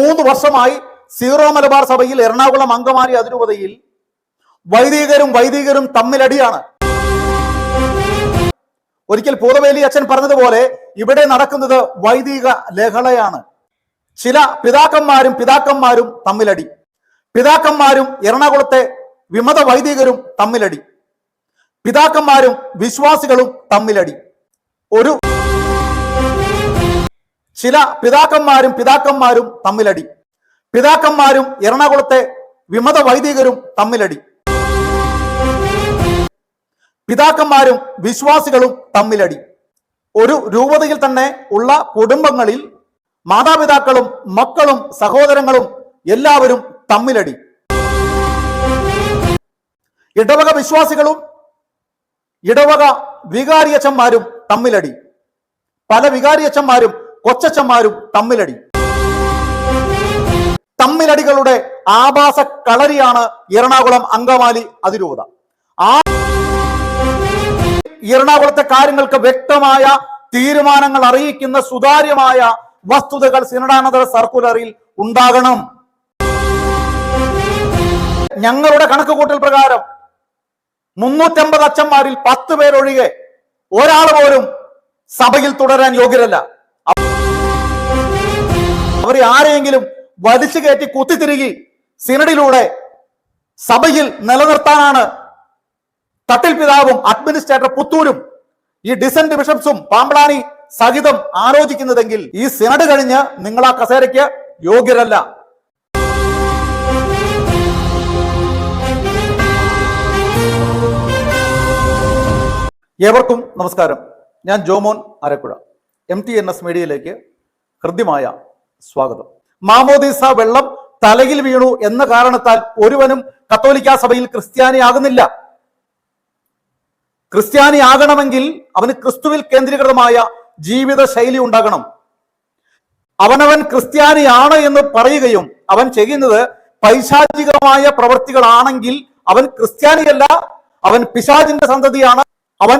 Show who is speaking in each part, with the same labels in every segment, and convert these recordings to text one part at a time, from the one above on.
Speaker 1: മൂന്ന് വർഷമായി സീറോ മലബാർ സഭയിൽ എറണാകുളം അങ്കമാലി അതിരൂപതയിൽ വൈദികരും വൈദികരും തമ്മിലടിയാണ്. ഒരിക്കൽ പൂതവേലി അച്ഛൻ പറഞ്ഞതുപോലെ ഇവിടെ നടക്കുന്നത് വൈദിക ലഹളയാണ്. ചില പിതാക്കന്മാരും പിതാക്കന്മാരും തമ്മിലടി. പിതാക്കന്മാരും എറണാകുളത്തെ വിമത വൈദികരും തമ്മിലടി. പിതാക്കന്മാരും വിശ്വാസികളും തമ്മിലടി. ഒരു ചില പിതാക്കന്മാരും പിതാക്കന്മാരും തമ്മിലടി. പിതാക്കന്മാരും എറണാകുളത്തെ വിമത വൈദികരും തമ്മിലടി. പിതാക്കന്മാരും വിശ്വാസികളും തമ്മിലടി. ഒരു രൂപതയിൽ തന്നെ ഉള്ള കുടുംബങ്ങളിൽ മാതാപിതാക്കളും മക്കളും സഹോദരങ്ങളും എല്ലാവരും തമ്മിലടി. ഇടവക വിശ്വാസികളും ഇടവക വികാരിയച്ചന്മാരും തമ്മിലടി. പല വികാരിയച്ചന്മാരും കൊച്ചച്ചന്മാരും തമ്മിലടി. തമ്മിലടികളുടെ ആഭാസ കളരിയാണ് എറണാകുളം അങ്കമാലി അതിരൂപത. ആ എറണാകുളത്തെ കാര്യങ്ങൾക്ക് വ്യക്തമായ തീരുമാനങ്ങൾ അറിയിക്കുന്ന സുതാര്യമായ വസ്തുതകൾ സിനഡാനന്തര സർക്കുലറിൽ ഉണ്ടാകണം. ഞങ്ങളുടെ കണക്കുകൂട്ടൽ പ്രകാരം മുന്നൂറ്റമ്പത് അച്ഛന്മാരിൽ പത്ത് പേരൊഴികെ ഒരാൾ പോലും സഭയിൽ തുടരാൻ യോഗ്യരല്ല. അവരെ ആരെയെങ്കിലും വലിച്ചു കയറ്റി കുത്തിത്തിരുകി സിനഡിലൂടെ സഭയിൽ നിലനിർത്താനാണ് തട്ടിൽ പിതാവും അഡ്മിനിസ്ട്രേറ്റർ പുത്തൂരും ഈ ഡിസന്റ് ബിഷപ്സും പാമ്പളാനി സഹിതം ആലോചിക്കുന്നതെങ്കിൽ ഈ സിനഡ് കഴിഞ്ഞ് നിങ്ങൾ ആ കസേരയ്ക്ക് യോഗ്യരല്ല. ഏവർക്കും നമസ്കാരം. ഞാൻ Jomon Arakuzha M T N S മീഡിയയിലേക്ക് ഹൃദ്യമായ സ്വാഗതം. മാമോദീസ വെള്ളം തലയിൽ വീണു എന്ന കാരണത്താൽ ഒരുവനും കത്തോലിക്ക സഭയിൽ ക്രിസ്ത്യാനിയാകുന്നില്ല. ക്രിസ്ത്യാനി ആകണമെങ്കിൽ അവന് ക്രിസ്തുവിൽ കേന്ദ്രീകൃതമായ ജീവിത ശൈലി ഉണ്ടാകണം. അവനവൻ ക്രിസ്ത്യാനിയാണ് എന്ന് പറയുകയും അവൻ ചെയ്യുന്നത് പൈശാചികമായ പ്രവൃത്തികളാണെങ്കിൽ അവൻ ക്രിസ്ത്യാനിയല്ല അവൻ പിശാചിന്റെ സന്തതിയാണ് അവൻ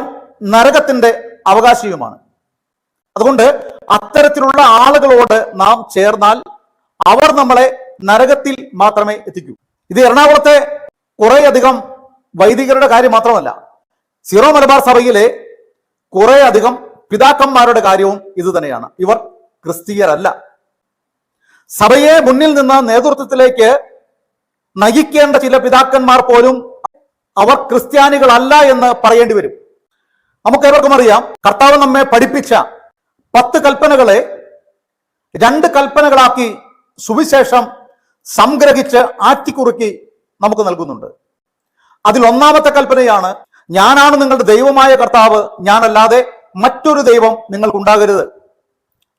Speaker 1: നരകത്തിന്റെ അവകാശിയുമാണ്. അതുകൊണ്ട് അത്തരത്തിലുള്ള ആളുകളോട് നാം ചേർന്നാൽ അവർ നമ്മളെ നരകത്തിൽ മാത്രമേ എത്തിക്കൂ. ഇത് എറണാകുളത്തെ കുറേയധികം വൈദികരുടെ കാര്യം മാത്രമല്ല സിറോ മലബാർ സഭയിലെ കുറേയധികം പിതാക്കന്മാരുടെ കാര്യവും ഇത് തന്നെയാണ്. ഇവർ ക്രിസ്തീയരല്ല. സഭയെ മുന്നിൽ നിന്ന് നേതൃത്വത്തിലേക്ക് നയിക്കേണ്ട ചില പിതാക്കന്മാർ പോലും അവർ ക്രിസ്ത്യാനികളല്ല എന്ന് പറയേണ്ടി വരും. നമുക്ക് ഏവർക്കും അറിയാം കർത്താവ് നമ്മെ പഠിപ്പിച്ച പത്ത് കൽപ്പനകളെ രണ്ട് കൽപ്പനകളാക്കി സുവിശേഷം സംഗ്രഹിച്ച് ആറ്റിക്കുറുക്കി നമുക്ക് നൽകുന്നുണ്ട്. അതിൽ ഒന്നാമത്തെ കൽപ്പനയാണ് ഞാനാണ് നിങ്ങളുടെ ദൈവമായ കർത്താവ് ഞാനല്ലാതെ മറ്റൊരു ദൈവം നിങ്ങൾക്കുണ്ടാകരുത്.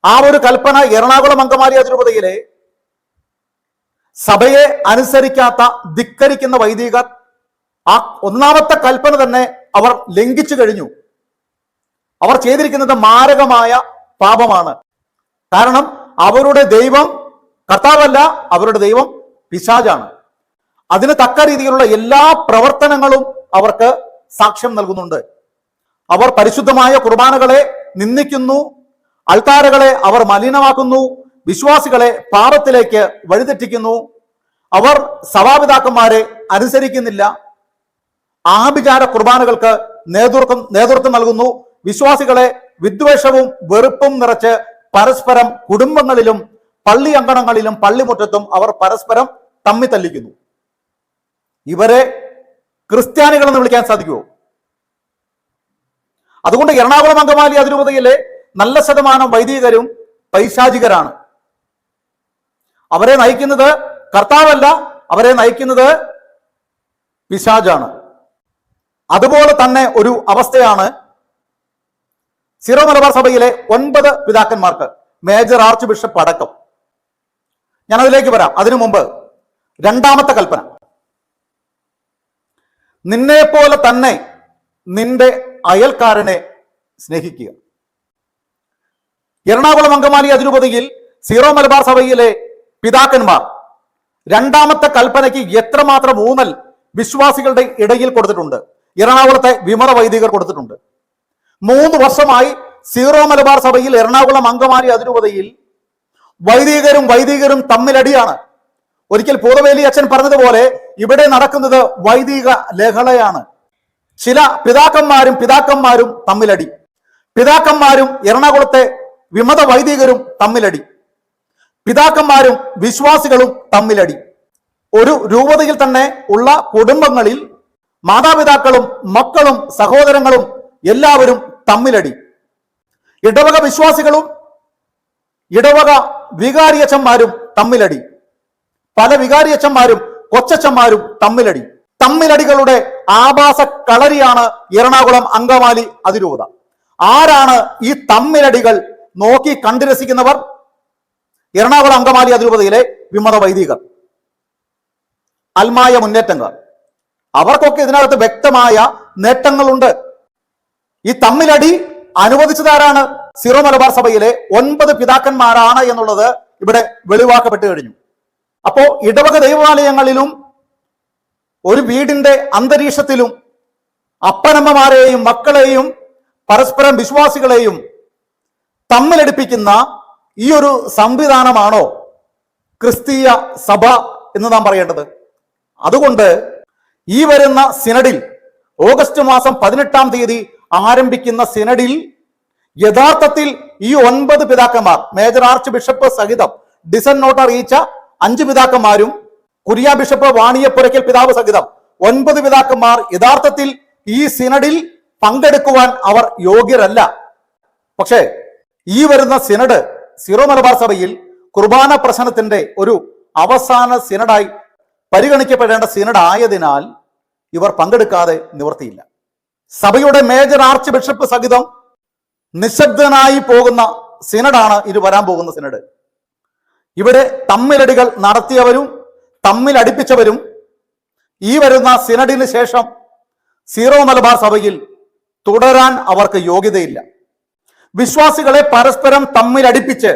Speaker 1: ആ ഒരു കൽപ്പന എറണാകുളം അങ്കമാലി അതിരൂപതയിലെ സഭയെ അനുസരിക്കാത്ത ധിക്കരിക്കുന്ന വൈദികർ ആ ഒന്നാമത്തെ കൽപ്പന തന്നെ അവർ ലംഘിച്ചു കഴിഞ്ഞു. അവർ ചെയ്തിരിക്കുന്നത് മാരകമായ പാപമാണ്. കാരണം അവരുടെ ദൈവം കർത്താവല്ല അവരുടെ ദൈവം പിശാജാണ് അതിന് തക്ക രീതിയിലുള്ള എല്ലാ പ്രവർത്തനങ്ങളും അവർക്ക് സാക്ഷ്യം നൽകുന്നുണ്ട്. അവർ പരിശുദ്ധമായ കുർബാനകളെ നിന്ദിക്കുന്നു അൾത്താരകളെ അവർ മലിനമാക്കുന്നു വിശ്വാസികളെ പാപത്തിലേക്ക് വഴിതെറ്റിക്കുന്നു. അവർ സഭാപിതാക്കന്മാരെ അനുസരിക്കുന്നില്ല. ആഭിചാര കുർബാനകൾക്ക് നേതൃത്വം നേതൃത്വം നൽകുന്നു വിശ്വാസികളെ വിദ്വേഷവും വെറുപ്പും നിറച്ച് പരസ്പരം കുടുംബങ്ങളിലും പള്ളി അങ്കണങ്ങളിലും പള്ളിമുറ്റത്തും അവർ പരസ്പരം തമ്മി തല്ലിക്കുന്നു. ഇവരെ ക്രിസ്ത്യാനികൾ എന്ന് വിളിക്കാൻ സാധിക്കുമോ? അതുകൊണ്ട് എറണാകുളം അങ്കമാലി അതിരൂപതയിലെ നല്ല ശതമാനം വൈദികരും പൈശാചികരാണ്. അവരെ നയിക്കുന്നത് കർത്താവല്ല അവരെ നയിക്കുന്നത് പിശാജാണ് അതുപോലെ തന്നെ ഒരു അവസ്ഥയാണ് സീറോ മലബാർ സഭയിലെ ഒൻപത് പിതാക്കന്മാർക്ക് മേജർ ആർച്ച് ബിഷപ്പ് അടക്കം. ഞാൻ അതിലേക്ക് വരാം. അതിനു മുമ്പ് രണ്ടാമത്തെ കൽപ്പന. നിന്നെ പോലെ തന്നെ നിന്റെ അയൽക്കാരനെ സ്നേഹിക്കുക. എറണാകുളം അങ്കമാലി അതിരൂപതയിൽ സീറോ മലബാർ സഭയിലെ പിതാക്കന്മാർ രണ്ടാമത്തെ കൽപ്പനയ്ക്ക് എത്രമാത്രം ഊന്നൽ വിശ്വാസികളുടെ ഇടയിൽ കൊടുത്തിട്ടുണ്ട്. എറണാകുളത്തെ വിമത വൈദികർ കൊടുത്തിട്ടുണ്ട്. മൂന്ന് വർഷമായി സീറോ മലബാർ സഭയിൽ എറണാകുളം അങ്കമാലി അതിരൂപതയിൽ വൈദികരും വൈദികരും തമ്മിലടിയാണ്. ഒരിക്കൽ പൂതവേലി അച്ഛൻ പറഞ്ഞതുപോലെ ഇവിടെ നടക്കുന്നത് വൈദിക ലഹളയാണ്. ചില പിതാക്കന്മാരും പിതാക്കന്മാരും തമ്മിലടി. പിതാക്കന്മാരും എറണാകുളത്തെ വിമത വൈദികരും തമ്മിലടി. പിതാക്കന്മാരും വിശ്വാസികളും തമ്മിലടി. ഒരു രൂപതയിൽ തന്നെ ഉള്ള കുടുംബങ്ങളിൽ മാതാപിതാക്കളും മക്കളും സഹോദരങ്ങളും എല്ലാവരും തമ്മിലടി. ഇടവക വിശ്വാസികളും ഇടവക വികാരിയച്ഛന്മാരും തമ്മിലടി. പല വികാരിയച്ഛന്മാരും കൊച്ചച്ഛന്മാരും തമ്മിലടി. തമ്മിലടികളുടെ ആഭാസ കളരിയാണ് എറണാകുളം അങ്കമാലി അതിരൂപത. ആരാണ് ഈ തമ്മിലടികൾ നോക്കി കണ്ടു രസിക്കുന്നവർ എറണാകുളം അങ്കമാലി അതിരൂപതയിലെ വിമത വൈദികർ. അൽമായ മുന്നേറ്റങ്ങൾ. അവർക്കൊക്കെ ഇതിനകത്ത് വ്യക്തമായ നേട്ടങ്ങളുണ്ട്. ഈ തമ്മിലടി അനുവദിച്ചതാരാണ്? സിറോ മലബാർ സഭയിലെ ഒൻപത് പിതാക്കന്മാരാണ് എന്നുള്ളത് ഇവിടെ വെളിവാക്കപ്പെട്ടു കഴിഞ്ഞു. അപ്പോ ഇടവക ദൈവാലയങ്ങളിലും ഒരു വീടിന്റെ അന്തരീക്ഷത്തിലും അപ്പനമ്മമാരെയും മക്കളെയും പരസ്പരം വിശ്വാസികളെയും തമ്മിലടിപ്പിക്കുന്ന ഈ ഒരു സംവിധാനമാണോ ക്രിസ്തീയ സഭ എന്ന് നാം പറയേണ്ടത്. അതുകൊണ്ട് ഈ വരുന്ന സിനഡിൽ ഓഗസ്റ്റ് മാസം പതിനെട്ടാം തീയതി ആരംഭിക്കുന്ന സിനഡിൽ യഥാർത്ഥത്തിൽ ഈ ഒൻപത് പിതാക്കന്മാർ മേജർ ആർച്ച് ബിഷപ്പ് സഹിതം ഡിസൻ നോട്ട് അറിയിച്ച അഞ്ച് പിതാക്കന്മാരും കുര്യ ബിഷപ്പ് വാണിയപ്പുരയ്ക്കൽ പിതാവ് സഹിതം ഒൻപത് പിതാക്കന്മാർ യഥാർത്ഥത്തിൽ ഈ സിനഡിൽ പങ്കെടുക്കുവാൻ അവർ യോഗ്യരല്ല. പക്ഷേ ഈ വരുന്ന സിനഡ് സിറോ മലബാർ സഭയിൽ കുർബാന പ്രശ്നത്തിന്റെ ഒരു അവസാന സിനഡായി പരിഗണിക്കപ്പെടേണ്ട സിനഡ് ആയതിനാൽ ഇവർ പങ്കെടുക്കാതെ നിവർത്തിയില്ല. സഭയുടെ മേജർ ആർച്ച് ബിഷപ്പ് സഹിതം നിശബ്ദനായി പോകുന്ന സിനഡാണ് ഇത് വരാൻ പോകുന്ന സിനഡ്. ഇവിടെ തമ്മിലടികൾ നടത്തിയവരും തമ്മിലടിപ്പിച്ചവരും ഈ വരുന്ന സിനഡിന് ശേഷം സീറോ മലബാർ സഭയിൽ തുടരാൻ അവർക്ക് യോഗ്യതയില്ല. വിശ്വാസികളെ പരസ്പരം തമ്മിലടിപ്പിച്ച്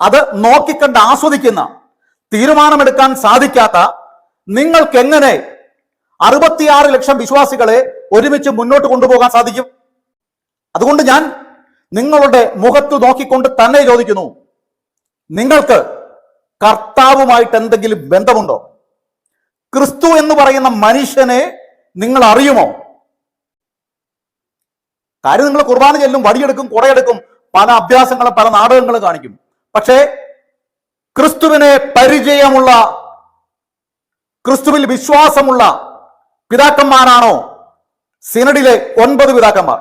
Speaker 1: അത് നോക്കിക്കണ്ട് ആസ്വദിക്കുന്ന തീരുമാനമെടുക്കാൻ സാധിക്കാത്ത നിങ്ങൾക്ക് എങ്ങനെ അറുപത്തിയാറ് ലക്ഷം വിശ്വാസികളെ ഒരുമിച്ച് മുന്നോട്ട് കൊണ്ടുപോകാൻ സാധിക്കും. അതുകൊണ്ട് ഞാൻ നിങ്ങളുടെ മുഖത്ത് നോക്കിക്കൊണ്ട് തന്നെ ചോദിക്കുന്നു നിങ്ങൾക്ക് കർത്താവുമായിട്ട് എന്തെങ്കിലും ബന്ധമുണ്ടോ? ക്രിസ്തു എന്ന് പറയുന്ന മനുഷ്യനെ നിങ്ങൾ അറിയുമോ? കാര്യം നിങ്ങൾ കുർബാന ചെല്ലും വടിയെടുക്കും കുറയെടുക്കും പല അഭ്യാസങ്ങളും പല നാടകങ്ങളും കാണിക്കും. പക്ഷേ ക്രിസ്തുവിനെ പരിചയമുള്ള ക്രിസ്തുവിൽ വിശ്വാസമുള്ള പിതാക്കന്മാരാണോ? സിനഡിലെ ഒൻപത് പിതാക്കന്മാർ.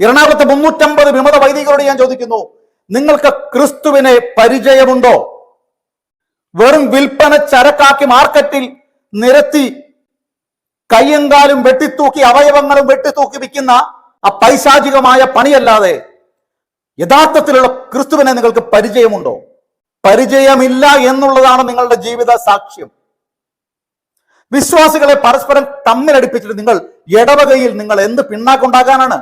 Speaker 1: എറണാകുളത്തെ മുന്നൂറ്റമ്പത് വിമത വൈദികരോട് ഞാൻ ചോദിക്കുന്നു നിങ്ങൾക്ക് ക്രിസ്തുവിനെ പരിചയമുണ്ടോ? വെറും വിൽപ്പന ചരക്കാക്കി മാർക്കറ്റിൽ നിരത്തി കയ്യങ്കാലും വെട്ടിത്തൂക്കി അവയവങ്ങളും വെട്ടിത്തൂക്കി വിൽക്കുന്ന ആ പൈശാചികമായ പണിയല്ലാതെ യഥാർത്ഥത്തിലുള്ള ക്രിസ്തുവിനെ നിങ്ങൾക്ക് പരിചയമുണ്ടോ? പരിചയമില്ല എന്നുള്ളതാണ് നിങ്ങളുടെ ജീവിത സാക്ഷ്യം. വിശ്വാസികളെ പരസ്പരം തമ്മിലടിപ്പിച്ചിട്ട് നിങ്ങൾ ഇടവകയിൽ നിങ്ങൾ എന്ത് പിണ്ണാക്കുണ്ടാക്കാനാണ്?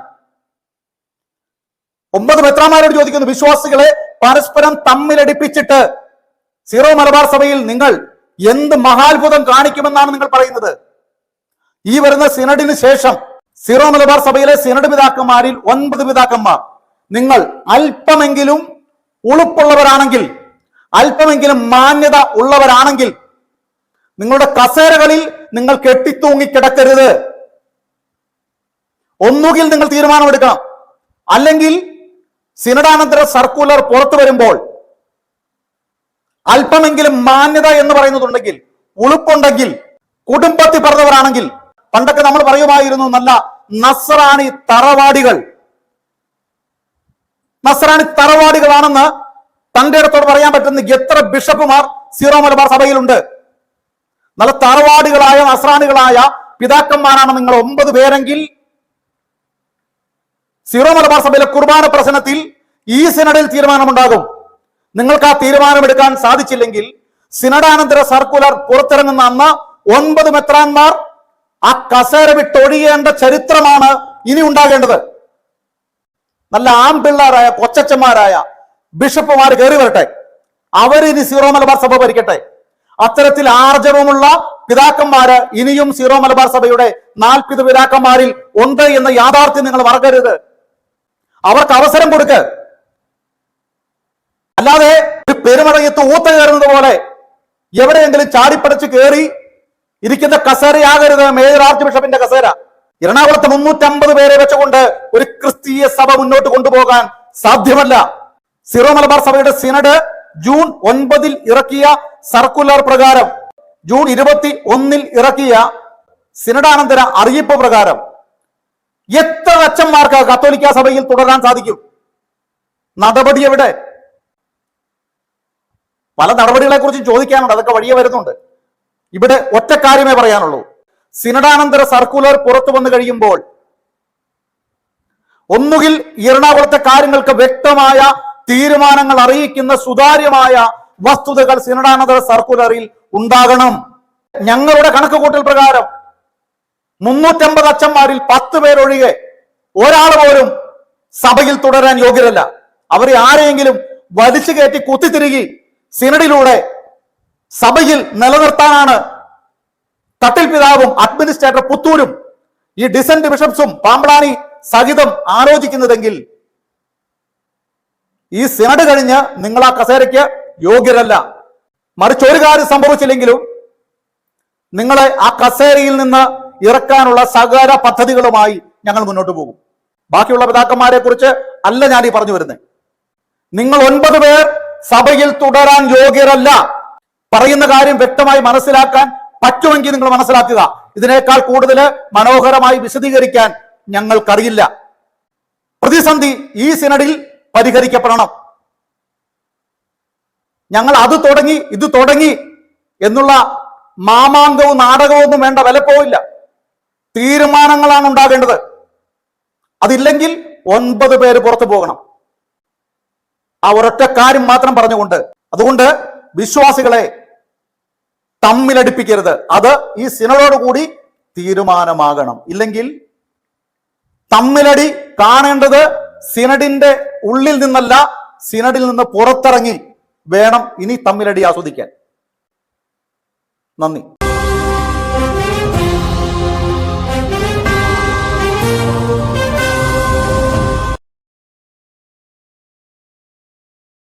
Speaker 1: ഒമ്പത് മെത്രാമാരോട് ചോദിക്കുന്നു വിശ്വാസികളെ പരസ്പരം തമ്മിലടിപ്പിച്ചിട്ട് സീറോ മലബാർ സഭയിൽ നിങ്ങൾ എന്ത് മഹാത്ഭുതം കാണിക്കുമെന്നാണ് നിങ്ങൾ പറയുന്നത്? ഈ വരുന്ന സിനഡിന് ശേഷം സീറോ മലബാർ സഭയിലെ സിനഡ് പിതാക്കന്മാരിൽ ഒൻപത് പിതാക്കന്മാർ. നിങ്ങൾ അല്പമെങ്കിലും ഉളുപ്പുള്ളവരാണെങ്കിൽ അല്പമെങ്കിലും മാന്യത ഉള്ളവരാണെങ്കിൽ നിങ്ങളുടെ കസേരകളിൽ നിങ്ങൾ കെട്ടിത്തൂങ്ങി കിടക്കരുത്. ഒന്നുകിൽ നിങ്ങൾ തീരുമാനമെടുക്കണം. അല്ലെങ്കിൽ സിനഡാനന്തര സർക്കുലർ പുറത്തു വരുമ്പോൾ അല്പമെങ്കിലും മാന്യത എന്ന് പറയുന്നതുണ്ടെങ്കിൽ ഉളുപ്പുണ്ടെങ്കിൽ കുടുംബത്തിൽ പറഞ്ഞവരാണെങ്കിൽ പണ്ടൊക്കെ നമ്മൾ പറയുമായിരുന്നു നല്ല നസറാണി തറവാടികൾ. നസറാണി തറവാടികളാണെന്ന് തന്റെ ഇടത്തോട് പറയാൻ പറ്റുന്ന എത്ര ബിഷപ്പുമാർ സീറോ മലബാർ സഭയിലുണ്ട്. നല്ല തറവാടുകളായ നസ്രാണികളായ പിതാക്കന്മാരാണ് നിങ്ങൾ ഒമ്പത് പേരെങ്കിൽ സീറോ മലബാർ സഭയിലെ കുർബാന പ്രശ്നത്തിൽ ഈ സിനഡിൽ തീരുമാനമുണ്ടാകും. നിങ്ങൾക്ക് ആ തീരുമാനമെടുക്കാൻ സാധിച്ചില്ലെങ്കിൽ സിനഡാനന്തര സർക്കുലർ പുറത്തിറങ്ങുന്ന അന്ന് ഒൻപത് മെത്രാന്മാർ ആ കസേര വിട്ടൊഴിയേണ്ട ചരിത്രമാണ് ഇനി ഉണ്ടാകേണ്ടത്. നല്ല ആൺപിള്ളാരായ കൊച്ചച്ചന്മാരായ ബിഷപ്പുമാർ കയറി വരട്ടെ. അവരിനി സീറോ മലബാർ സഭ ഭരിക്കട്ടെ. അത്തരത്തിൽ ആർജവമുള്ള പിതാക്കന്മാര് ഇനിയും സീറോ മലബാർ സഭയുടെ നാൽപ്പത് പിതാക്കന്മാരിൽ ഉണ്ട് എന്ന യാഥാർത്ഥ്യം നിങ്ങൾ മറക്കരുത്. അവർക്ക് അവസരം കൊടുക്ക്. അല്ലാതെ ഒരു പെരുമഴയത്ത് ഊത്ത കയറുന്നത് പോലെ എവിടെയെങ്കിലും ചാടിപ്പടച്ച് കയറി ഇരിക്കുന്ന കസേരയാകരുത് മേജർ ആർച്ച് ബിഷപ്പിന്റെ കസേര. എറണാകുളത്ത് മുന്നൂറ്റമ്പത് പേരെ വെച്ചുകൊണ്ട് ഒരു ക്രിസ്തീയ സഭ മുന്നോട്ട് കൊണ്ടുപോകാൻ സാധ്യമല്ല. സിറോ മലബാർ സഭയുടെ സിനഡ് ജൂൺ ഒൻപതിൽ ഇറക്കിയ സർക്കുലർ പ്രകാരം ജൂൺ ഇരുപത്തി ഒന്നിൽ ഇറക്കിയ സിനഡാനന്തര അറിയിപ്പ് പ്രകാരം എത്ര അച്ഛന്മാർക്ക് കത്തോലിക്ക സഭയിൽ തുടരാൻ സാധിക്കും? നടപടി എവിടെ? പല നടപടികളെ കുറിച്ച് ചോദിക്കാനുണ്ട്. അതൊക്കെ വഴിയെ വരുന്നുണ്ട്. ഇവിടെ ഒറ്റ കാര്യമേ പറയാനുള്ളൂ. സിനഡാനന്തര സർക്കുലർ പുറത്തു വന്നു കഴിയുമ്പോൾ ഒന്നുകിൽ എറണാകുളത്തെ കാര്യങ്ങൾക്ക് വ്യക്തമായ തീരുമാനങ്ങൾ അറിയിക്കുന്ന സുതാര്യമായ വസ്തുതകൾ സിനഡാനന്തര സർക്കുലറിൽ ഉണ്ടാകണം. ഞങ്ങളുടെ കണക്ക് കൂട്ടൽ പ്രകാരം മുന്നൂറ്റമ്പത് അച്ഛന്മാരിൽ പത്ത് പേരൊഴികെ ഒരാൾ പോലും സഭയിൽ തുടരാൻ യോഗ്യരല്ല. അവരെ ആരെയെങ്കിലും വലിച്ചു കയറ്റി കുത്തിത്തിരുകി സിനഡിലൂടെ സഭയിൽ നിലനിർത്താനാണ് തട്ടിൽ പിതാവും അഡ്മിനിസ്ട്രേറ്റർ പുത്തൂരും ഈ ഡിസന്റ് ബിഷപ്സും പാമ്പളാനി സഹിതം ആലോചിക്കുന്നതെങ്കിൽ ഈ സിനഡ് കഴിഞ്ഞ് നിങ്ങൾ ആ കസേരയ്ക്ക് യോഗ്യരല്ല. മറിച്ച് ഒരു കാര്യം സംഭവിച്ചില്ലെങ്കിലും നിങ്ങളെ ആ കസേരയിൽ നിന്ന് ഇറക്കാനുള്ള സകല പദ്ധതികളുമായി ഞങ്ങൾ മുന്നോട്ട് പോകും. ബാക്കിയുള്ള പിതാക്കന്മാരെ കുറിച്ച് അല്ല ഞാൻ ഈ പറഞ്ഞു വരുന്നത്. നിങ്ങൾ ഒൻപത് പേർ സഭയിൽ തുടരാൻ യോഗ്യരല്ല. പറയുന്ന കാര്യം വ്യക്തമായി മനസ്സിലാക്കാൻ പറ്റുമെങ്കിൽ നിങ്ങൾ മനസ്സിലാക്കുക. ഇതിനേക്കാൾ കൂടുതൽ മനോഹരമായി വിശദീകരിക്കാൻ ഞങ്ങൾക്കറിയില്ല. പ്രതിസന്ധി ഈ സിനഡിൽ പരിഹരിക്കപ്പെടണം. ഞങ്ങൾ അത് തുടങ്ങി ഇത് തുടങ്ങി എന്നുള്ള മാമാങ്കവും നാടകവും ഒന്നും വേണ്ട വിലപ്പോവില്ല തീരുമാനങ്ങളാണ് ഉണ്ടാകേണ്ടത്. അതില്ലെങ്കിൽ ഒൻപത് പേര് പുറത്തു പോകണം. ആ ഒരൊറ്റ കാര്യം മാത്രം പറഞ്ഞുകൊണ്ട് അതുകൊണ്ട് വിശ്വാസികളെ തമ്മിലടിപ്പിക്കരുത്. അത് ഈ സിനഡോട് കൂടി തീരുമാനമാകണം. ഇല്ലെങ്കിൽ തമ്മിലടി കാണേണ്ടത് സിനഡിന്റെ ഉള്ളിൽ നിന്നല്ല സിനഡിൽ നിന്ന് പുറത്തിറങ്ങി വേണം ഇനി തമ്മിലടി ആസ്വദിക്കാൻ. നന്ദി.